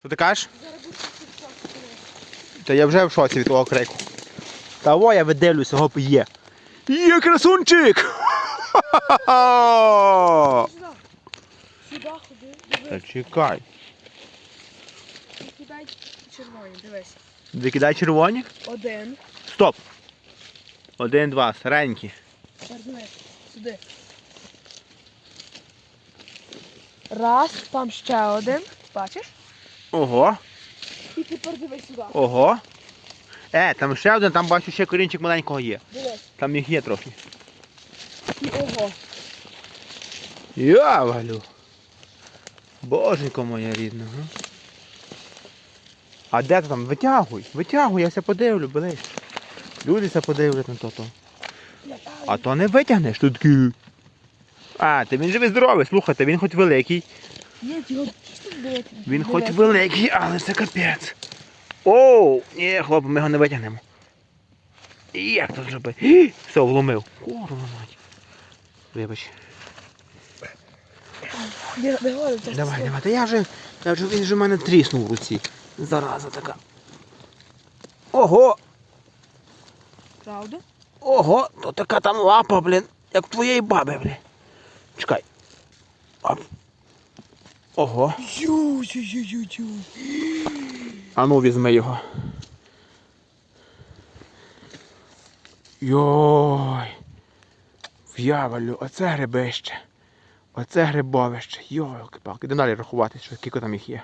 Що ти кажеш? Та я вже в шоці від того крику. Та во, я видивлюся, гоп є. Є красунчик! Сюди. Ходи. Та Дивись. чекай. І Кидай червоні, дивись. Викидай червоні. Один. Стоп. Один, два, серенькі. Тепер дивись. Сюди. Раз, там ще один. Бачиш? Ого, І тепер дивись сюди. ого. Е, там ще один, там бачу ще корінчик маленького є. Дивись. Там їх є трохи. І ого. Я валю. Боженько моя рідна. га. А де ти там? Витягуй, витягуй, я ся подивлю, ближче. Люди ся подивлять на то. то. А то не витягнеш тут такий. А, ти він живий здоровий, слухайте, він хоч великий. Він хоч великий, але це капець. Оу! Ні, хлоп, ми його не витягнемо. І Як тут зробити? Все, вломив. Курва мать. Вибач. Давай, Давай. Та я вже, я вже він же в мене тріснув в руці. Зараза така. Ого! Правда? Ого! То така там лапа, блін, як твоєї баби, блін. Чекай. Оп. Ого. А ну візьми його. Йой. В'яволю, оце грибище. Оце грибовище. Йолки-палки. Іди далі рахувати, що скільки там їх є.